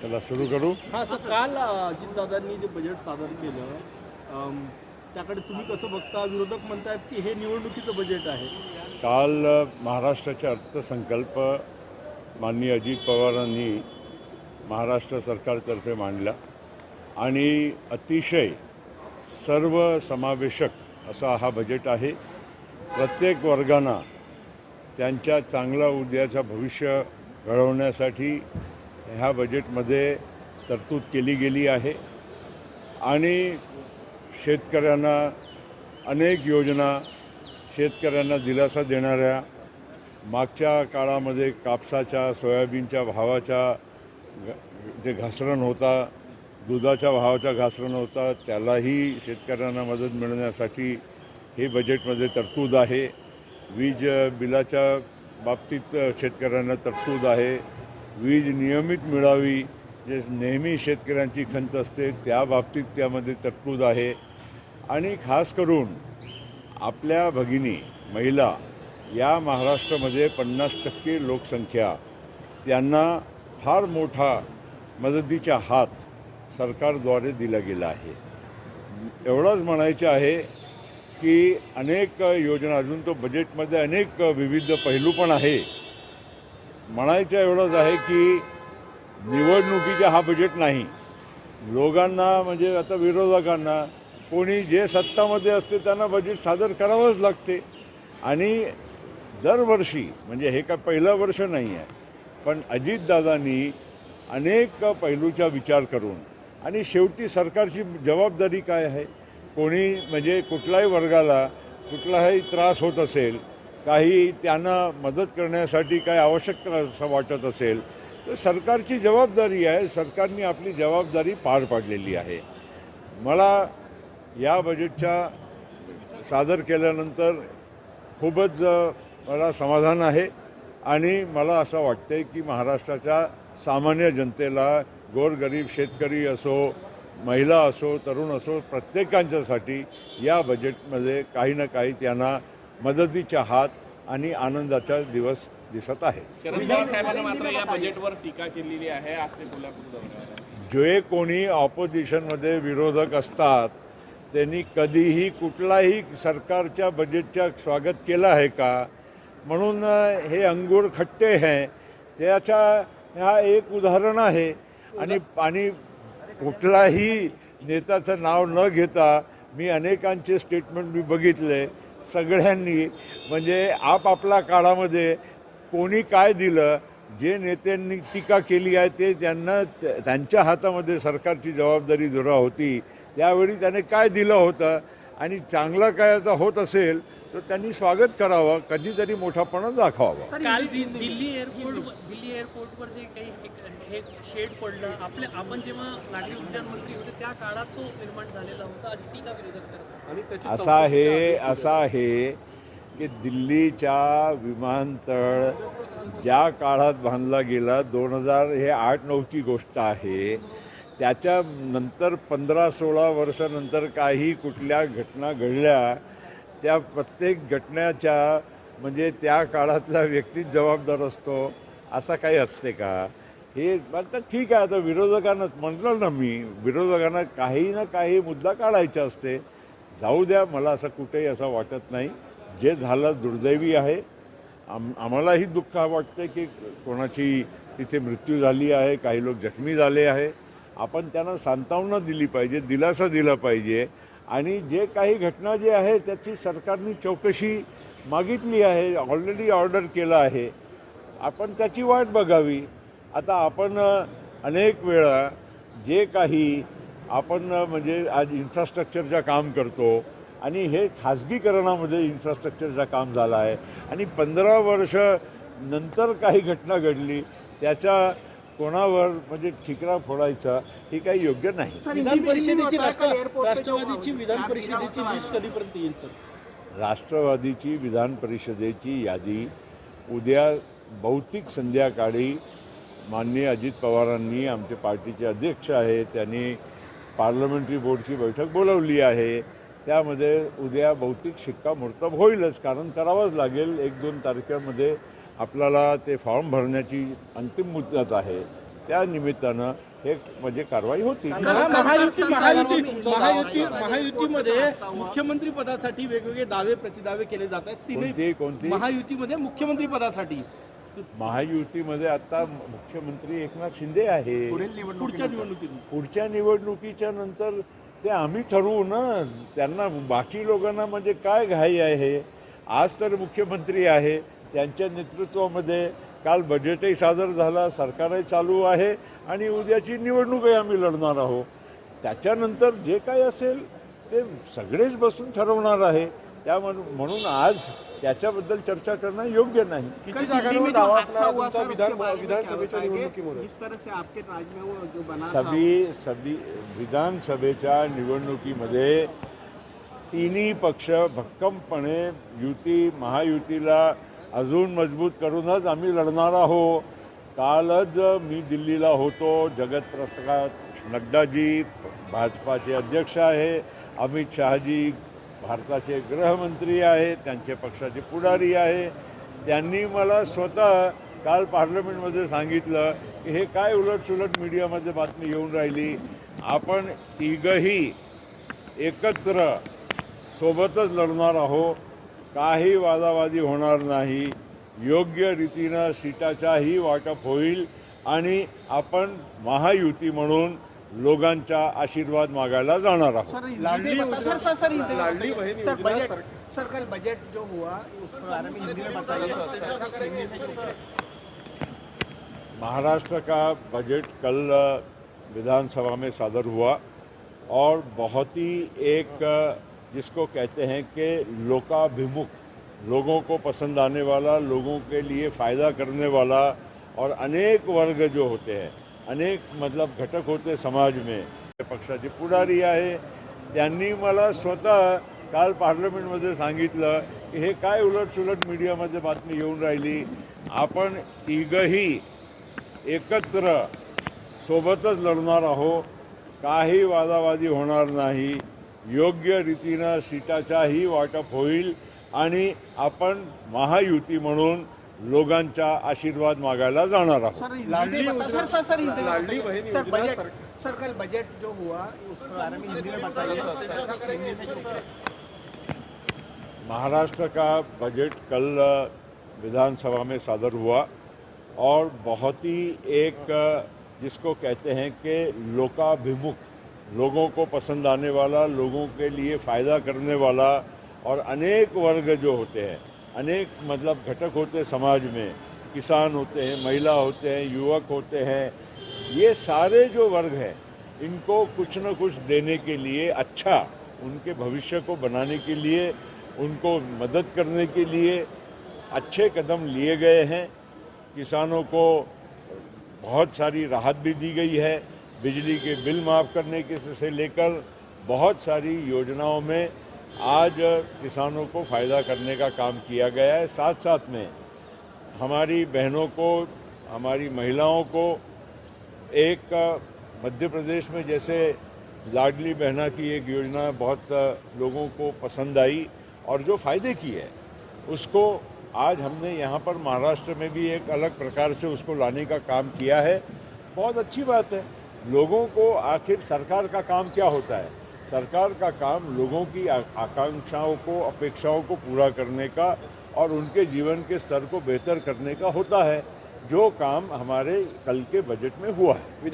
त्याला सुरू करू? हा सर काल अजितदादांनी जे बजेट सादर केलं त्याकडे तुम्ही कसं बघता? विरोधक म्हणतात की हे निवडणुकीचं बजेट आहे. काल महाराष्ट्राचे अर्थसंकल्प माननीय अजित पवारांनी महाराष्ट्र सरकारतर्फे मांडला आणि अतिशय सर्व समावेशक असा हा बजेट आहे. प्रत्येक वर्गांना त्यांच्या चांगला उद्याचं भविष्य घडवण्यासाठी ह्या बजेटमध्ये तरतूद केली गेली आहे. आणि शेतकऱ्यांना अनेक योजना शेतकऱ्यांना दिलासा देणाऱ्या मागच्या काळामध्ये कापसाच्या सोयाबीनच्या भावाच्या घ- जे घसरण होता दुधाच्या भावाचा घसरण होता त्यालाही शेतकऱ्यांना मदत मिळण्यासाठी हे बजेटमध्ये तरतूद आहे. वीज बिलाच्या बाबतीत शेतकऱ्यांना तरतूद आहे. वीज नियमित मिळावी जे नेहमी शेतकऱ्यांची खंत असते त्या बाबतीत त्यामध्ये तरतूद आहे. आणि खास करून आपल्या भगिनी महिला या महाराष्ट्रामध्ये पन्नास टक्के लोकसंख्या त्यांना फार मोठा मदतीचा हात सरकारद्वारे दिला गेला आहे. एवढंच म्हणायचं आहे की अनेक योजना अजून तो बजेटमध्ये अनेक विविध पैलू पण आहे. म्हणायचं एवढंच आहे की निवडणुकीचा हा बजेट नाही. लोकांना म्हणजे आता विरोधकांना कोणी जे सत्तामध्ये असते त्यांना बजेट सादर करावंच लागते. आणि दरवर्षी म्हणजे हे काय पहिलं वर्ष नाही आहे पण अजितदादांनी अनेक पैलूचा विचार करून आणि शेवटी सरकारची जबाबदारी काय आहे? कोणी म्हणजे कुठल्याही वर्गाला कुठलाही त्रास होत असेल काही त्यांना मदत करण्यासाठी काय आवश्यक असं वाटत असेल तर सरकारची जबाबदारी आहे सरकारने आपली जबाबदारी पार पाडलेली आहे. मला या बजेटच्या सादर केल्यानंतर खूपच मला समाधान आहे आणि मला असं वाटतंय की महाराष्ट्राच्या सामान्य जनतेला गोरगरीब शेतकरी असो महिला असो तरुण असो प्रत्येकांच्यासाठी या बजेटमध्ये काही ना काही त्यांना मदतीचा हात आणि आनंदाचा दिवस दिसत आहे. बजेटवर टीका केलेली आहे. जे कोणी ऑपोजिशनमध्ये विरोधक असतात त्यांनी कधीही कुठलाही सरकारच्या बजेटच्या स्वागत केलं आहे का? म्हणून हे अंगूर खट्टे आहे त्याच्या हा एक उदाहरण आहे. आणि आणि कुठलाही नेत्याचं नाव न घेता मी अनेकांचे स्टेटमेंट मी बघितले सगळ्यांनी. म्हणजे आपापल्या काळामध्ये कोणी काय दिलं जे नेत्यांनी टीका केली आहे ते त्यांना त्या- त्यांच्या हातामध्ये सरकारची जबाबदारी जुरा होती त्यावेळी त्याने काय दिलं होतं? आणि चांगलं काय आता होत असेल तर त्यांनी स्वागत करावं कधीतरी मोठापणा दाखवावा. काल दि- दिल्ली एअरपोर्ट दिल्ली एअरपोर्टवर जे काही एक हे शेड पडलं आपले आपण जेव्हा नागरी उड्डाण मंत्री होते त्या काळात तो निर्माण झालेला होता अशी टीका विरोधक करतात? आणि त्याची असा आहे असा आहे की दिल्लीच्या विमानतळ ज्या काळात बांधला गेला दोन हजार हे आठ नऊची गोष्ट आहे. त्याच्या नंतर पंधरा सोळा वर्षानंतर काही कुठल्या घटना घडल्या त्या प्रत्येक घटनेच्या म्हणजे त्या काळातला व्यक्तीच जबाबदार असतो असा काही असते का? हे आता ठीक आहे आता विरोधकांना म्हटलं ना मी विरोधकांना काही ना काही मुद्दा काढायचा असते. जाऊ द्या मला असं कुठेही असं वाटत नाही. जे झालं दुर्दैवी आहे. आम आम्हालाही दुःख वाटतं की कोणाची तिथे मृत्यू झाली आहे काही लोक जखमी झाले आहे. आपण त्यांना सांत्वना दिली पाहिजे दिलासा दिला पाहिजे. आणि जे काही घटना जी आहे त्याची सरकारने चौकशी मागितली आहे ऑलरेडी ऑर्डर केलं आहे. आपण त्याची वाट बघावी. आता आपण अनेक वेळा जे काही आपण म्हणजे आज इन्फ्रास्ट्रक्चरचं काम करतो आणि हे खाजगीकरणामध्ये इन्फ्रास्ट्रक्चरचं काम झालं आहे. आणि पंधरा वर्ष नंतर काही घटना घडली त्याच्या कोणावर म्हणजे ठिकरा फोडायचा ही काही योग्य नाही. विधान परिषदेची राष्ट्र राष्ट्रवादीची विधान परिषदेची लिस्ट कधीपर्यंत येईल सर? राष्ट्रवादीची विधान परिषदेची यादी उद्या बहुतेक संध्याकाळी माननीय अजित पवारांनी आमचे पार्टीचे अध्यक्ष आहेत त्यांनी पार्लमेंटरी बोर्डची बैठक बोलवली आहे. त्यामध्ये उद्या भौतिक शिक्कामोर्तब होईलच कारण करावंच लागेल. एक दोन तारखेमध्ये आपल्याला ते फॉर्म भरण्याची अंतिम मुदत आहे. त्या निमित्तानं हे म्हणजे कारवाई होती. महायुती महायुती महायुती महायुतीमध्ये मुख्यमंत्री पदासाठी वेगवेगळे दावे प्रतिदावे केले जात आहेत. तिन्ही कोणती महायुतीमध्ये मुख्यमंत्री पदासाठी. महायुतीमध्ये आता मुख्यमंत्री एकनाथ शिंदे आहे. पुढच्या निवडणुकीत. पुढच्या निवडणुकीच्या नंतर ते आम्ही ठरवू ना. त्यांना बाकी लोकांना म्हणजे काय घाई आहे? आज तर मुख्यमंत्री आहे. त्यांच्या नेतृत्वामध्ये काल बजेटही सादर झाला सरकारही चालू आहे आणि उद्याची निवडणूकही आम्ही लढणार आहोत. त्याच्यानंतर जे काही असेल ते सगळेच बसून ठरवणार आहे. त्यामुळे म्हणून आज त्याच्याबद्दल चर्चा करणं योग्य नाही. विधानसभेच्या निवडणुकीमुळे जिस तरह से आपके राज में वो जो बना सभी सभी विधानसभेच्या निवडणुकीमध्ये तिन्ही पक्ष भक्कमपणे युती महायुतीला अजून मजबूत करूनच आम्ही लढणार आहोत. कालच मी दिल्लीला होतो. जगत प्रकाश नड्डाजी भाजपाचे अध्यक्ष आहे. अमित शहाजी भारताचे गृहमंत्री आहे. त्यांचे पक्षाचे पुढारी आहे. त्यांनी मला स्वतः काल पार्लमेंटमध्ये सांगितलं की हे काय उलटसुलट मीडियामध्ये बातमी येऊन राहिली. आपण तिघही एकत्र सोबतच लढणार आहोत. काही वादावादी होणार नाही. योग्य रीतीनं सीटाचाही वाटप होईल आणि आपण महायुती म्हणून लोकांचा आशीर्वाद मागायला जाणार आहोत. सर हिंदी में बता- सर सर सर हिंदी में बताइए। सर बजट सर कल बजट जो हुआ उस बारे में हिंदी में बताइए हिंदी में जो- महाराष्ट्र का बजट कल विधानसभा में सादर हुआ और बहुत ही एक जिसको कहते हैं कि लोकाभिमुख लोगों को पसंद आने वाला लोगों के लिए फ़ायदा करने वाला और अनेक वर्ग जो होते हैं अनेक मतलब घटक होते समाज में। पक्षाचे पुढारी आहे. त्यांनी मला स्वतः काल पार्लमेंटमध्ये सांगितलं की हे काय उलटसुलट मीडियामध्ये बातमी येऊन राहिली. आपण तिघही एकत्र सोबतच लढणार आहो काही वादावादी होणार नाही. योग्य रीतीनं सीटाचाही वाटप होईल आणि आपण महायुती म्हणून लोकांचा आशीर्वाद मागायला जाणार आहोत. सर हिंदी में बता- सर सर सर हिंदी में सर बजट सर कल बजट जो हुआ उस बारे में हिंदी में बताइए। हिंदी में जो- महाराष्ट्र का बजट कल विधानसभा में सादर हुआ और बहुत ही एक जिसको कहते हैं कि लोकाभिमुख लोगों को पसंद आने वाला, लोगों के लिए फ़ायदा करने वाला और अनेक वर्ग जो होते हैं, अनेक मतलब घटक होते हैं समाज में, किसान होते हैं, महिला होते हैं, युवक होते हैं, ये सारे जो वर्ग हैं, इनको कुछ न कुछ देने के लिए अच्छा उनके भविष्य को बनाने के लिए, उनको मदद करने के लिए अच्छे कदम लिए गए हैं। किसानों को बहुत सारी राहत भी दी गई है। बिजली के बिल माफ़ करने के से लेकर बहुत सारी योजनाओं में आज किसानों को फ़ायदा करने का काम किया गया है। साथ साथ में हमारी बहनों को, हमारी महिलाओं को एक मध्य प्रदेश में जैसे लाडली बहना की एक योजना बहुत लोगों को पसंद आई और जो फ़ायदे की है, उसको आज हमने यहाँ पर महाराष्ट्र में भी एक अलग प्रकार से उसको लाने का काम किया है। बहुत अच्छी बात है। लोगों को आखिर सरकार का काम क्या होता है? सरकार का काम लोगों की आकांक्षाओं को, अपेक्षाओं को पूरा करने का और उनके जीवन के स्तर को बेहतर करने का होता है, जो काम हमारे कल के बजट में हुआ है।